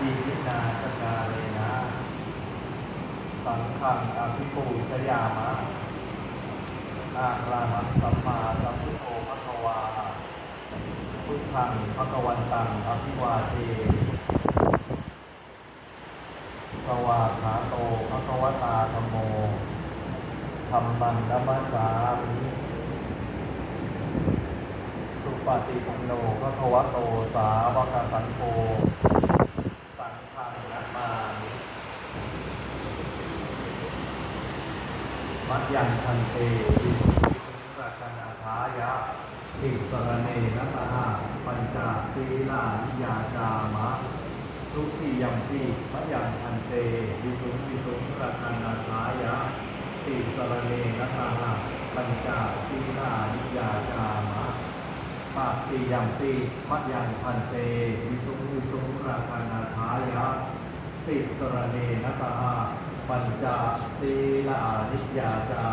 ดีวินาสกาเลนะสังฆังอภิปูชยามะอาราหังสัมมาสัมพุทโธภควา พุทธังภควันตังอภิวาเทสวาขาโตภควตาธรรมโมธรรมังนัมสสามิสุปฏิปันโนภควโตสาวกสังโฆสังฆังนัมมามิ มัดยังทันเตวิสุรักนาทายะติสรเนนะสหปัญจศีลานิยาจามะทุกที่ยังที่มัดยังทันเตวิสุวิสุรักนาทายะติสรเนนะสหปัญจศีลานิยาจามะปาติยังติมัดยังทันเตวิสุวิสุรักนาทายะติสรเนนะสห ปัญจศีลานิยาจา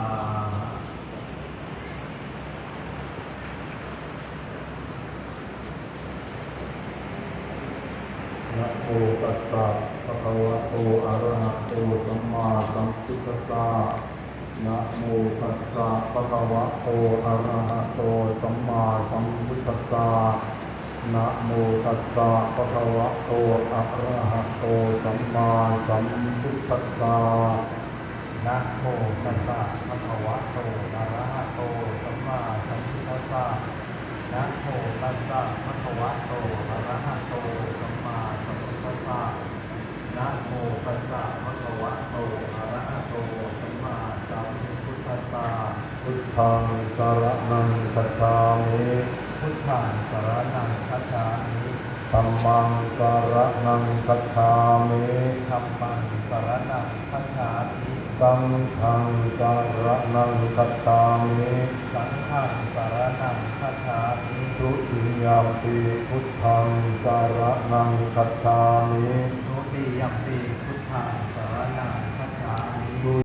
นะโมตัสสะภะคะวะโตอะระหะโตสัมมาสัมพุทธัสสะนะโมตัสสะภะคะวะโตอะระหะโตสัมมาสัมพุทธัสสะ นะโมตัสสะภะคะวะโต อะระหะโต สัมมาสัมพุทธัสสะนะโมตัสสะภะคะวะโต อะระหะโต สัมมาสัมพุทธัสสะนะโมตัสสะภะคะวะโต อะระหะโต สัมมาสัมพุทธัสสะนะโมตัสสะภะคะวะโต อะระหะโต สัมมาสัมพุทธัสสะพุทธังสารณังคัจฉามิ พุทธังสารนังคัจฉามิธัมมังสารนังคัจฉามิธัมมังสารนังคัจฉามิสังฆังสารนังคัจฉามิสังฆังสารนังคัจฉามิทุติยมปีพุทธังสารนังคัจฉามิทุติยมปีพุทธังสารนังคัจฉามิ